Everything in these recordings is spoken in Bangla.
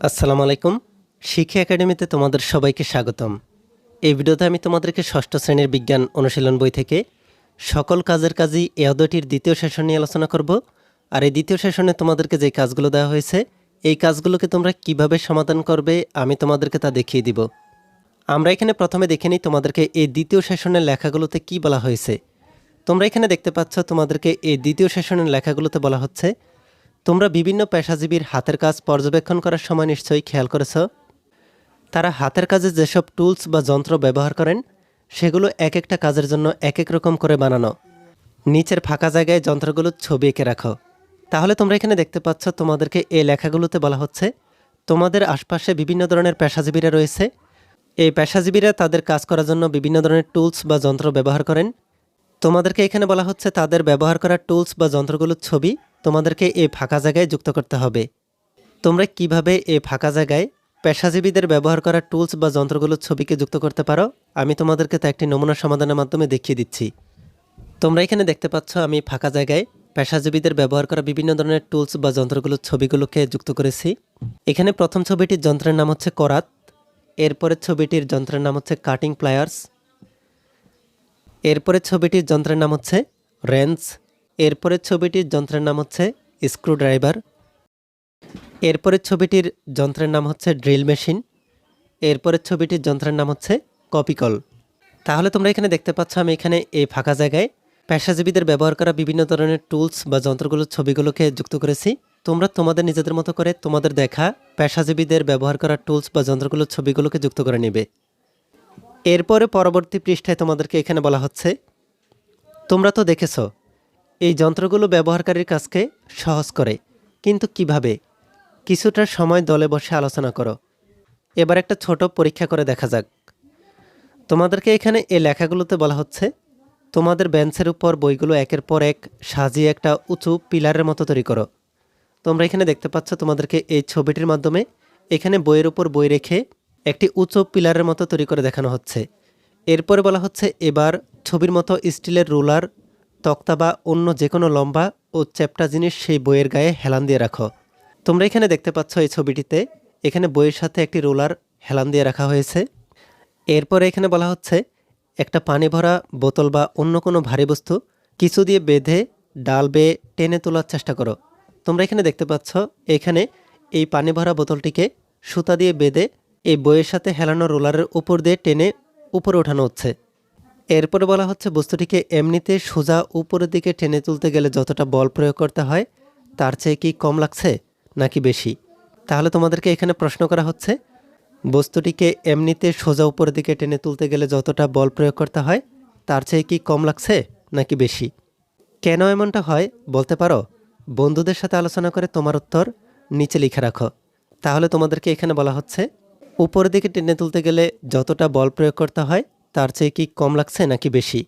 আসসালামু আলাইকুম। শিক্ষা একাডেমিতে তোমাদের সবাইকে স্বাগতম। এই ভিডিওতে আমি তোমাদেরকে ষষ্ঠ শ্রেণির বিজ্ঞান অনুশীলন বই থেকে সকল কাজের কাজই এ অধ্যায়টির দ্বিতীয় সেশন নিয়ে আলোচনা করব। আর এই দ্বিতীয় সেশনে তোমাদেরকে যে কাজগুলো দেওয়া হয়েছে, এই কাজগুলোকে তোমরা কীভাবে সমাধান করবে, আমি তোমাদেরকে তা দেখিয়ে দিব। আমরা এখানে প্রথমে দেখে নিই তোমাদেরকে এই দ্বিতীয় সেশনের লেখাগুলোতে কি বলা হয়েছে। তোমরা এখানে দেখতে পাচ্ছ তোমাদেরকে এই দ্বিতীয় সেশনের লেখাগুলোতে বলা হচ্ছে তোমরা বিভিন্ন পেশাজীবীর হাতের কাজ পর্যবেক্ষণ করার সময় নিশ্চয়ই খেয়াল করেছ? তারা হাতের কাজে যেসব টুলস বা যন্ত্র ব্যবহার করেন, সেগুলো এক একটা কাজের জন্য এক এক রকম করে বানানো। নিচের ফাঁকা জায়গায় যন্ত্রগুলোর ছবি এঁকে রাখো। তাহলে তোমরা এখানে দেখতে পাচ্ছ তোমাদেরকে এই লেখাগুলোতে বলা হচ্ছে, তোমাদের আশপাশে বিভিন্ন ধরনের পেশাজীবীরা রয়েছে। এই পেশাজীবীরা তাদের কাজ করার জন্য বিভিন্ন ধরনের টুলস বা যন্ত্র ব্যবহার করেন। তোমাদেরকে এখানে বলা হচ্ছে তাদের ব্যবহার করা টুলস বা যন্ত্রগুলোর ছবি। তোমাদেরকে এই ফাঁকা জায়গায় যুক্ত করতে হবে। তোমরা কীভাবে এই ফাঁকা জায়গায় পেশাজীবীদের ব্যবহার করা টুলস বা যন্ত্রগুলোর ছবিকে যুক্ত করতে পারো, আমি তোমাদেরকে তা একটি নমুনা সমাধানের মাধ্যমে দেখিয়ে দিচ্ছি। তোমরা এখানে দেখতে পাচ্ছ, আমি ফাঁকা জায়গায় পেশাজীবীদের ব্যবহার করা বিভিন্ন ধরনের টুলস বা যন্ত্রগুলোর ছবিগুলোকে যুক্ত করেছি। এখানে প্রথম ছবিটির যন্ত্রের নাম হচ্ছে করাত, এরপরের ছবিটির যন্ত্রের নাম হচ্ছে কাটিং প্লায়ার্স, এরপরের ছবিটির যন্ত্রের নাম হচ্ছে রেঞ্চ এরপরের ছবিটির যন্ত্রের নাম হচ্ছে স্ক্রু ড্রাইভার এরপরের ছবিটির যন্ত্রের নাম হচ্ছে ড্রিল মেশিন। এরপরের ছবিটির যন্ত্রের নাম হচ্ছে কপিকল তাহলে তোমরা এখানে দেখতে পাচ্ছ আমি এখানে এই ফাঁকা জায়গায় পেশাজীবীদের ব্যবহার করা বিভিন্ন ধরনের টুলস বা যন্ত্রগুলোর ছবিগুলোকে যুক্ত করেছি। তোমরা তোমাদের নিজেদের মতো করে তোমাদের দেখা পেশাজীবীদের ব্যবহার করা টুলস বা যন্ত্রগুলোর ছবিগুলোকে যুক্ত করে নেবে। এরপরে পরবর্তী পৃষ্ঠায় তোমাদেরকে এখানে বলা হচ্ছে, তোমরা তো দেখেছ এই যন্ত্রগুলো ব্যবহারকারীর কাজকে সহজ করে। কিন্তু কীভাবে? কিছুটা সময় দলে বসে আলোচনা করো। এবার একটা ছোট পরীক্ষা করে দেখা যাক। তোমাদেরকে এখানে এই লেখাগুলোতে বলা হচ্ছে, তোমাদের বেঞ্চের উপর বইগুলো একের পর এক সাজিয়ে একটা উঁচু পিলারের মতো তৈরি করো। তোমরা এখানে দেখতে পাচ্ছ তোমাদেরকে এই ছবিটির মাধ্যমে এখানে বইয়ের উপর বই রেখে একটি উঁচু পিলারের মতো তৈরি করে দেখানো হচ্ছে। এরপরে বলা হচ্ছে, এবার ছবির মতো স্টিলের রুলার তক্তা বা অন্য যে কোনো লম্বা ও চ্যাপ্টা জিনিস সেই বইয়ের গায়ে হেলান দিয়ে রাখো। তোমরা এখানে দেখতে পাচ্ছ এই ছবিটিতে এখানে বইয়ের সাথে একটি রোলার হেলান দিয়ে রাখা হয়েছে। এরপরে এখানে বলা হচ্ছে, একটা পানি ভরা বোতল বা অন্য কোনো ভারী বস্তু কিছু দিয়ে বেঁধে, ডাল বেয়ে টেনে তোলার চেষ্টা করো। তোমরা এখানে দেখতে পাচ্ছ, এখানে এই পানি ভরা বোতলটিকে সুতা দিয়ে বেঁধে এই বইয়ের সাথে হেলানো রোলারের উপর দিয়ে টেনে উপরে ওঠানো হচ্ছে। এরপরে বলা হচ্ছে, বস্তুটিকে এমনিতে সোজা উপরের দিকে টেনে তুলতে গেলে যতটা বল প্রয়োগ করতে হয়, তার চেয়ে কি কম লাগছে নাকি বেশি? তাহলে তোমাদেরকে এখানে প্রশ্ন করা হচ্ছে, বস্তুটিকে এমনিতে সোজা উপরের দিকে টেনে তুলতে গেলে যতটা বল প্রয়োগ করতে হয়, তার চেয়ে কি কম লাগছে নাকি বেশি? কেন এমনটা হয় বলতে পারো? বন্ধুদের সাথে আলোচনা করে তোমার উত্তর নিচে লিখে রাখো। তাহলে তোমাদেরকে এখানে বলা হচ্ছে, উপরের দিকে টেনে তুলতে গেলে যতটা বল প্রয়োগ করতে হয় তার চেয়ে কি কম লাগছে নাকি বেশি?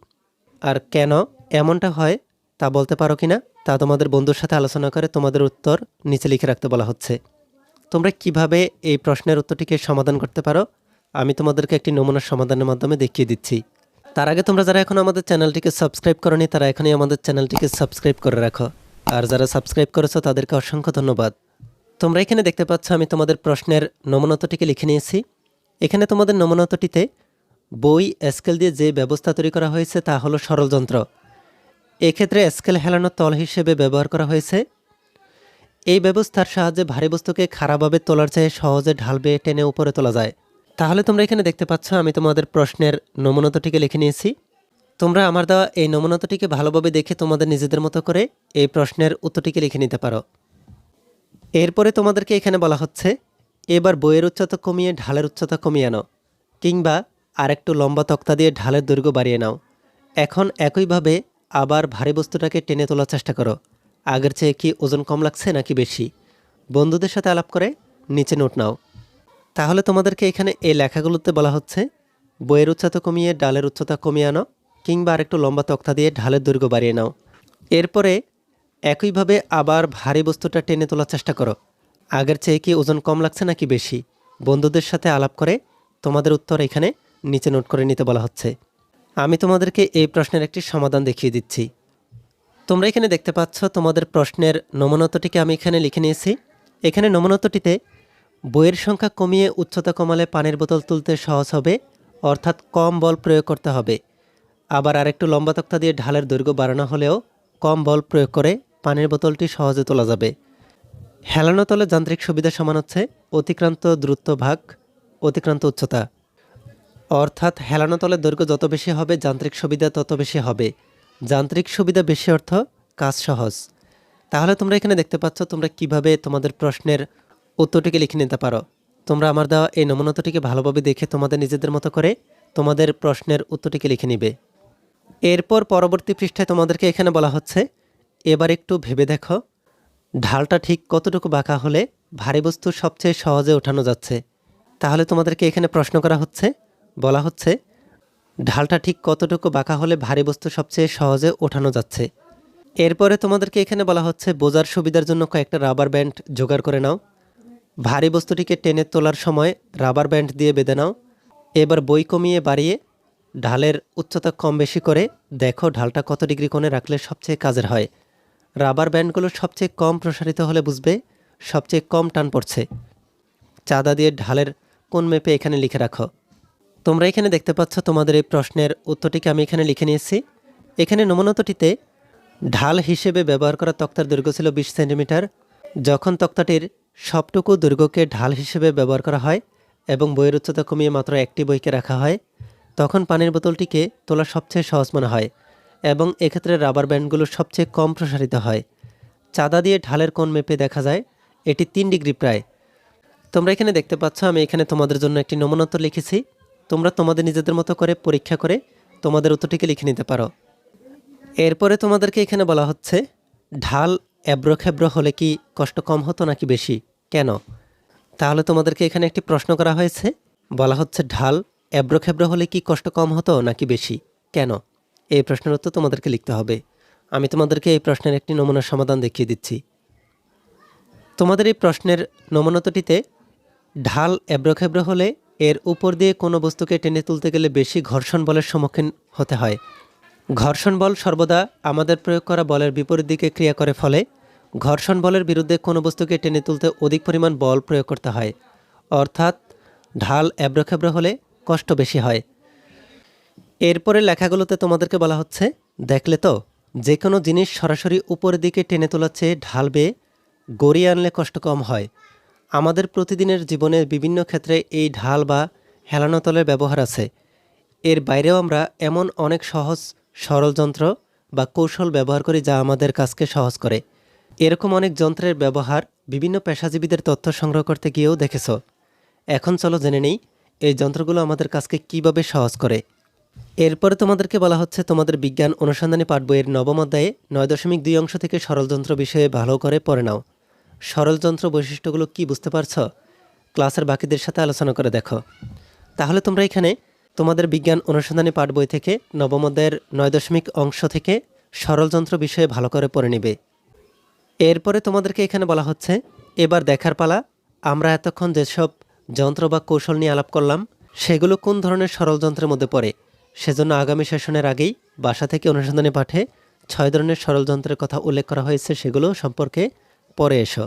আর কেন এমনটা হয় তা বলতে পারো কি না তা তোমাদের বন্ধুর সাথে আলোচনা করে তোমাদের উত্তর নিচে লিখে রাখতে বলা হচ্ছে। তোমরা কীভাবে এই প্রশ্নের উত্তরটিকে সমাধান করতে পারো? আমি তোমাদেরকে একটি নমুনা সমাধানের মাধ্যমে দেখিয়ে দিচ্ছি। তার আগে তোমরা যারা এখন আমাদের চ্যানেলটিকে সাবস্ক্রাইব করনি, তারা এখনই আমাদের চ্যানেলটিকে সাবস্ক্রাইব করে রাখো। আর যারা সাবস্ক্রাইব করেছ, তাদেরকে অসংখ্য ধন্যবাদ। তোমরা এখানে দেখতে পাচ্ছ, আমি তোমাদের প্রশ্নের নমনতটিকে লিখে নিয়েছি। এখানে তোমাদের নমনতটিতে বই, স্কেল দিয়ে যে ব্যবস্থা তৈরি করা হয়েছে তা হলো সরল যন্ত্র এক্ষেত্রে স্কেল হেলানোর তল হিসেবে ব্যবহার করা হয়েছে। এই ব্যবস্থার সাহায্যে ভারী বস্তুকে খারাপভাবে তোলার চেয়ে সহজে ঢাল বেয়ে টেনে উপরে তোলা যায়। তাহলে তোমরা এখানে দেখতে পাচ্ছ, আমি তোমাদের প্রশ্নের নমনতটিকে লিখে নিয়েছি। তোমরা আমার দেওয়া এই নমনতটিকে ভালোভাবে দেখে তোমাদের নিজেদের মতো করে এই প্রশ্নের উত্তরটিকে লিখে নিতে পারো। এরপরে তোমাদেরকে এখানে বলা হচ্ছে, এবার বইয়ের উচ্চতা কমিয়ে ঢালের উচ্চতা কমিয়ে আনো, কিংবা আরেকটু লম্বা তক্তা দিয়ে ঢালের দৈর্ঘ্য বাড়িয়ে নাও। এখন একইভাবে আবার ভারী বস্তুটাকে টেনে তোলার চেষ্টা করো। আগের চেয়ে কি ওজন কম লাগছে নাকি বেশি? বন্ধুদের সাথে আলাপ করে নিচে নোট নাও। তাহলে তোমাদেরকে এখানে এই লেখাগুলোতে বলা হচ্ছে, বইয়ের উচ্চতা কমিয়ে ডালের উচ্চতা কমিয়ে আনো কিংবা আরেকটু লম্বা তক্তা দিয়ে ঢালের দৈর্ঘ্য বাড়িয়ে নাও। এরপরে একইভাবে আবার ভারী বস্তুটা টেনে তোলার চেষ্টা করো। আগের চেয়ে কি ওজন কম লাগছে নাকি বেশি? বন্ধুদের সাথে আলাপ করে তোমাদের উত্তর এখানে নিচে নোট করে নিতে বলা হচ্ছে। আমি তোমাদেরকে এই প্রশ্নের একটি সমাধান দেখিয়ে দিচ্ছি। তোমরা এখানে দেখতে পাচ্ছ তোমাদের প্রশ্নের নমনতটিকে আমি এখানে লিখে নিয়েছি। এখানে নমনতটিতে বইয়ের সংখ্যা কমিয়ে উচ্চতা কমালে পানির বোতল তুলতে সহজ হবে, অর্থাৎ কম বল প্রয়োগ করতে হবে। আবার আরেকটু লম্বা তক্তা দিয়ে ঢালের দৈর্ঘ্য বাড়ানো হলেও কম বল প্রয়োগ করে পানির বোতলটি সহজে তোলা যাবে। হেলানো তলে যান্ত্রিক সুবিধা সমান হচ্ছে অতিক্রান্ত দ্রুত ভাগ, অতিক্রান্ত উচ্চতা। অর্থাৎ হেলানো তলের দৈর্ঘ্য যত বেশি হবে, যান্ত্রিক সুবিধা তত বেশি হবে। যান্ত্রিক সুবিধা বেশি অর্থ কাজ সহজ। তাহলে তোমরা এখানে দেখতে পাচ্ছ, তোমরা কীভাবে তোমাদের প্রশ্নের উত্তরটিকে লিখে নিতে পারো। তোমরা আমার দেওয়া এই নমুনাটিকে ভালোভাবে দেখে তোমাদের নিজেদের মতো করে তোমাদের প্রশ্নের উত্তরটিকে লিখে নিবে। এরপর পরবর্তী পৃষ্ঠায় তোমাদেরকে এখানে বলা হচ্ছে, এবার একটু ভেবে দেখো, ঢালটা ঠিক কতটুকু বাঁকা হলে ভারী বস্তু সবচেয়ে সহজে ওঠানো যাচ্ছে। তাহলে তোমাদেরকে এখানে প্রশ্ন করা হচ্ছে বলা হচ্ছে, ঢালটা ঠিক কতটুকু বাঁকা হলে ভারী বস্তু সবচেয়ে সহজে ওঠানো যাচ্ছে। এরপরে তোমাদেরকে এখানে বলা হচ্ছে, বোঝার সুবিধার জন্য কয়েকটা রাবার ব্যান্ড জোগাড় করে নাও। ভারী বস্তুটিকে টেনে তোলার সময় রাবার ব্যান্ড দিয়ে বেঁধে নাও। এবার বই কমিয়ে বাড়িয়ে ঢালের উচ্চতা কম বেশি করে দেখো ঢালটা কত ডিগ্রি কোণে রাখলে সবচেয়ে কাজের হয়। রাবার ব্যান্ডগুলো সবচেয়ে কম প্রসারিত হলে বুঝবে, সবচেয়ে কম টান পড়ছে। চাঁদা দিয়ে ঢালের কোন মেপে এখানে লিখে রাখো। তোমরা এখানে দেখতে পাচ্ছ তোমাদের এই প্রশ্নের উত্তরটিকে আমি এখানে লিখে নিয়েছি। এখানে নমুনাতটিতে ঢাল হিসেবে ব্যবহার করা তক্তার দৈর্ঘ্য ছিল বিশ সেন্টিমিটার। যখন তক্তাটির সবটুকু দৈর্ঘ্যকে ঢাল হিসেবে ব্যবহার করা হয় এবং বইয়ের উচ্চতা কমিয়ে মাত্র একটি বইকে রাখা হয়, তখন পানির বোতলটিকে তোলা সবচেয়ে সহজ মনে হয় এবং এক্ষেত্রে রাবার ব্যান্ডগুলো সবচেয়ে কম প্রসারিত হয়। চাঁদা দিয়ে ঢালের কোণ মেপে দেখা যায়, এটি তিন ডিগ্রি প্রায়। তোমরা এখানে দেখতে পাচ্ছ, আমি এখানে তোমাদের জন্য একটি নমুনত্ব লিখেছি। তোমরা তোমাদের নিজেদের মতো করে পরীক্ষা করে তোমাদের উত্তরটিকে লিখে নিতে পারো। এরপরে তোমাদেরকে এখানে বলা হচ্ছে, ঢাল এবড়োখেবড়ো হলে কি কষ্ট কম হতো নাকি বেশি? কেন? তাহলে তোমাদেরকে এখানে একটি প্রশ্ন করা হয়েছে, বলা হচ্ছে, ঢাল এবড়োখেবড়ো হলে কি কষ্ট কম হতো নাকি বেশি? কেন? এই প্রশ্নের উত্তর তোমাদেরকে লিখতে হবে। আমি তোমাদেরকে এই প্রশ্নের একটি নমুনা সমাধান দেখিয়ে দিচ্ছি। তোমাদের এই প্রশ্নের নমুনতটিতে ঢাল এবড়োখেবড়ো হলে এর উপর দিয়ে কোনো বস্তুকে টেনে তুলতে গেলে বেশি ঘর্ষণ বলের সম্মুখীন হতে হয়। ঘর্ষণ বল সর্বদা আমাদের প্রয়োগ করা বলের বিপরীত দিকে ক্রিয়া করে ফলে ঘর্ষণ বলের বিরুদ্ধে কোনো বস্তুকে টেনে তুলতে অধিক পরিমাণ বল প্রয়োগ করতে হয়। অর্থাৎ ঢাল এবড়োখেবড়ো হলে কষ্ট বেশি হয়। এরপরে লেখাগুলোতে তোমাদেরকে বলা হচ্ছে, দেখলে তো যে কোনো জিনিস সরাসরি উপরের দিকে টেনে তোলার চেয়ে ঢাল বেয়ে গড়িয়ে আনলে কষ্ট কম হয়। আমাদের প্রতিদিনের জীবনে বিভিন্ন ক্ষেত্রে এই ঢাল বা হেলানো তলের ব্যবহার আছে। এর বাইরেও আমরা এমন অনেক সহজ সরল যন্ত্র বা কৌশল ব্যবহার করি যা আমাদের কাজকে সহজ করে। এরকম অনেক যন্ত্রের ব্যবহার বিভিন্ন পেশাজীবীদের তথ্য সংগ্রহ করতে গিয়েও দেখেছ। এখন চলো জেনে নেই এই যন্ত্রগুলো আমাদের কাজকে কীভাবে সহজ করে। এরপরে তোমাদেরকে বলা হচ্ছে তোমাদের বিজ্ঞান অনুসন্ধানী পাঠ বইয়ের নবম অধ্যায়ে নয় দশমিক দুই অংশ থেকে সরল যন্ত্র বিষয়ে ভালো করে পড়ে নাও। সরল যন্ত্র বৈশিষ্ট্যগুলো কি বুঝতে পারছ? ক্লাসের বাকিদের সাথে আলোচনা করে দেখো। তাহলে তোমরা এখানে তোমাদের বিজ্ঞান অনুসন্ধানী পাঠ বই থেকে নবম অধ্যায়ের নয় দশমিক অংশ থেকে সরলযন্ত্র বিষয়ে ভালো করে পড়ে নিবে। এরপরে তোমাদেরকে এখানে বলা হচ্ছে, এবার দেখার পালা, আমরা এতক্ষণ যেসব যন্ত্র বা কৌশল নিয়ে আলাপ করলাম, সেগুলো কোন ধরনের সরলযন্ত্রের মধ্যে পড়ে? সেজন্য আগামী সেশনের আগেই বাসা থেকে অনুসন্ধানী পাঠে ছয় ধরনের সরলযন্ত্রের কথা উল্লেখ করা হয়েছে, সেগুলো সম্পর্কে পরে এসো।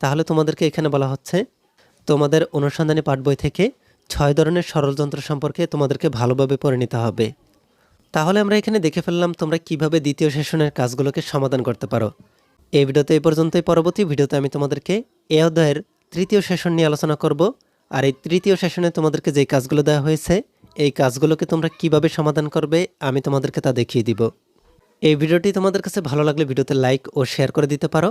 তাহলে তোমাদেরকে এখানে বলা হচ্ছে, তোমাদের অনুসন্ধানী পাঠ বই থেকে ছয় ধরনের সরলযন্ত্র সম্পর্কে তোমাদেরকে ভালোভাবে পড়ে নিতে হবে। তাহলে আমরা এখানে দেখে ফেললাম তোমরা কীভাবে দ্বিতীয় সেশনের কাজগুলোকে সমাধান করতে পারো। এই ভিডিওতে এই পর্যন্তই। পরবর্তী ভিডিওতে আমি তোমাদেরকে এ অধ্যায়ের তৃতীয় সেশন নিয়ে আলোচনা করব। আর এই তৃতীয় সেশনে তোমাদেরকে যে কাজগুলো দেওয়া হয়েছে, এই কাজগুলোকে তোমরা কীভাবে সমাধান করবে, আমি তোমাদেরকে তা দেখিয়ে দিব। এই ভিডিওটি তোমাদের কাছে ভালো লাগলে ভিডিওতে লাইক ও শেয়ার করে দিতে পারো।